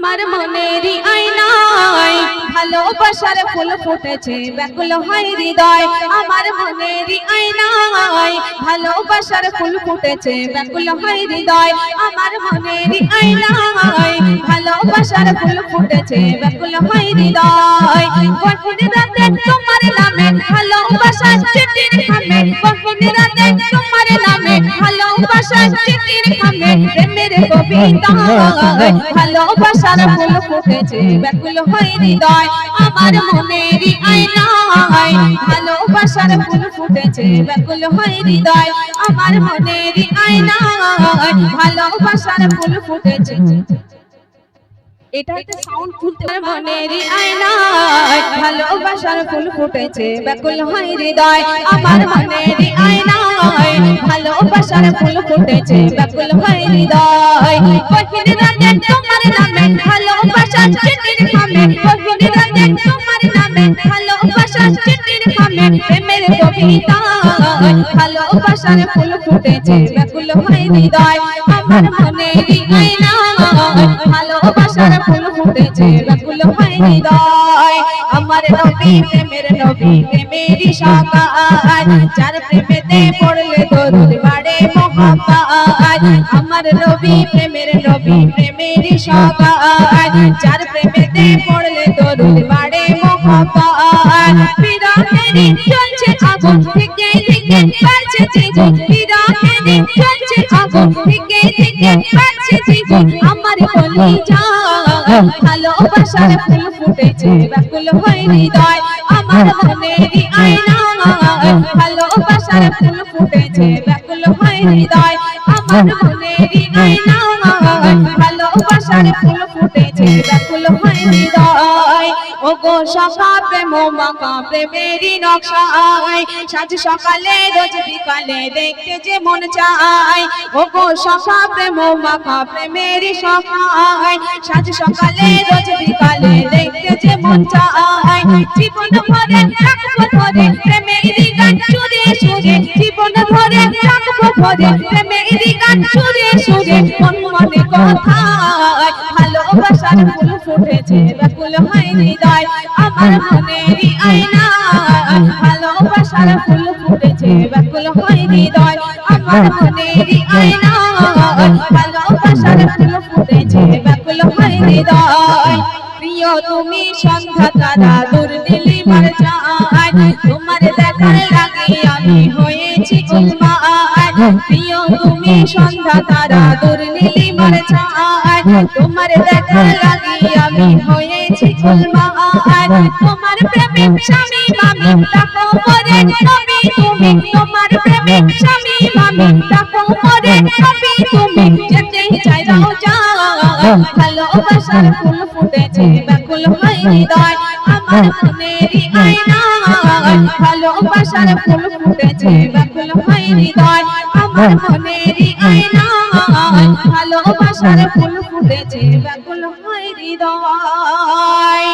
আমার মনেরই আয়নায় ভালোবাসার ফুল ফুটেছে ব্যাকুল হয় হৃদয়। আমার মনেরই আয়নায় ভালোবাসার ফুল ফুটেছে ব্যাকুল হয় হৃদয়। আমার মনেরই আয়নায় ভালোবাসার ফুল ফুটেছে ব্যাকুল হয় হৃদয়। ভালোবাসার ফুল ফুটেছে ব্যাকুল হয় হৃদয় আমার মনেরই হৃদয় আমার হৃদয় ভালোবাসার ফুল ফুটেছে। ব্যাকুল হয় হৃদয় কঠিন রাতে তোমার নামে ভালোবাসার চিঠির খামে কঠিন রাতে তোমার নামে ভালোবাসার চিঠির খামে প্রেমের কবিতা, ভালোবাসার ফুল ফুটেছে। ব্যাকুল হয় হৃদয়, আমার পড়লে দরুদ বাড়ে মহাকাল আমার রবি প্রেমের রবি, প্রেমের সবাই। যার প্রেমেতে পড়লে দরুদ বাড়ে মহাকাল বিরহেরই চলছে আগুন থেকে থেকে বাড়ছে জীবন বিরহেরই চলছে আগুন থেকে থেকে বাড়ছে জীবন আমার বলি যা ভালোবাসার ফুল ফুটেছে ব্যাকুল হয় হৃদয় আমার মনেরই আয়না ভালোবাসার ফুল ফুটেছে ব্যাকুল হয়। হৃদয় আমার মনেরই আয়না ভালোবাসার ফুল ফুটেছে ব্যাকুল হয় হৃদয় ও গো সখা প্রেম মাকা প্রেমেরই নকশায়, সাজ সকালে, রোজ বিকালে দেখতে যে মন চায়। ও গো সখা প্রেম মাকা প্রেমেরই সখায় সাজ সকালে, রোজ বিকালে দেখতে যে মন চায়। জীবন ভরে রাখব ধরে প্রেমেরই গান সুরে সুরে। জীবন ভরে রাখব ধরে প্রেমেরই গান সুরে সুরে। মন মনে কথায় ভালোবাসার ফুল ফুটেছে। ব্যাকুল হয় হৃদয়, আমার মনেরই আয়না। ভালোবাসার ফুল ফুটেছে, ব্যাকুল হয় হৃদয়, আমার মনেরই আয়না। ভালোবাসার ফুল ফুটেছে, ব্যাকুল হয় হৃদয়। প্রিয়, তুমি সন্ধ্যা তারা দূর দিলি মার যায় তোমার দেখার লাগে আমি হয়েছি উন্মাদ প্রিয়, তুমি সন্ধ্যা তারা দূর নীলি মার যায় তোমার দেখার লাগে, আমি হয়েছি উন্মাদ তোমার প্রেমিক স্বামী, মামি, তাকো মরে নবী তুমি তোমার প্রেমিক স্বামী, মামি, তাকো মরে নবী তুমি যেতে চাই রাও যা ভালোবাসার ফুল ফুটেছে, ব্যাকুল হৃদয়। আমার মনেরই আয়না। ভালোবাসার ফুল ফুটেছে, ব্যাকুল হৃদয়। আমার মনেরই আয়না। ভালোবাসার ফুল ফুটেছে ব্যাকুল হয় হৃদয়